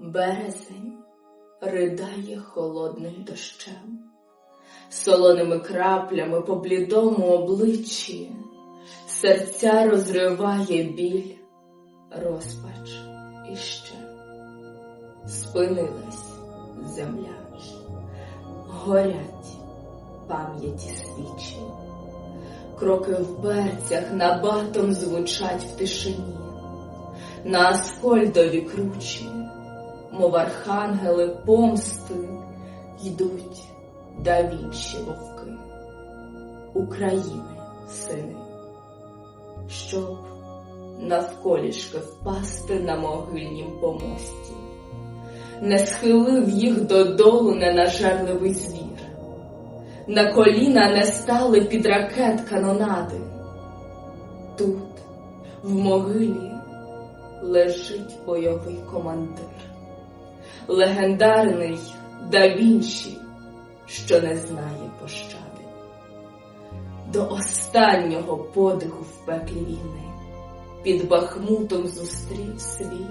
Березень ридає холодним дощем, солоними краплями по блідому обличчі, серця розриває біль, розпач іще. Спинилась земля, горять пам'яті свічі, кроки в берцях набатом звучать в тишині, на аскольдові кручі, мов архангели помсти, йдуть давічі вовки, України сини, щоб навколішки впасти на могильнім помості, не схилив їх додолу ненажерливий звір, на коліна не стали під ракет канонади. Тут, в могилі, лежить бойовий командир, легендарний да Вінчі, що не знає пощади. До останнього подиху в пеклі війни під Бахмутом зустрів свій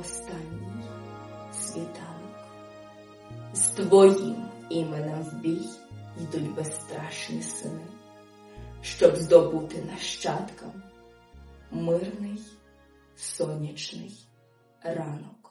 останній світанок. З твоїм іменем в бій йдуть безстрашні сини, щоб здобути нащадкам мирний сонячний ранок.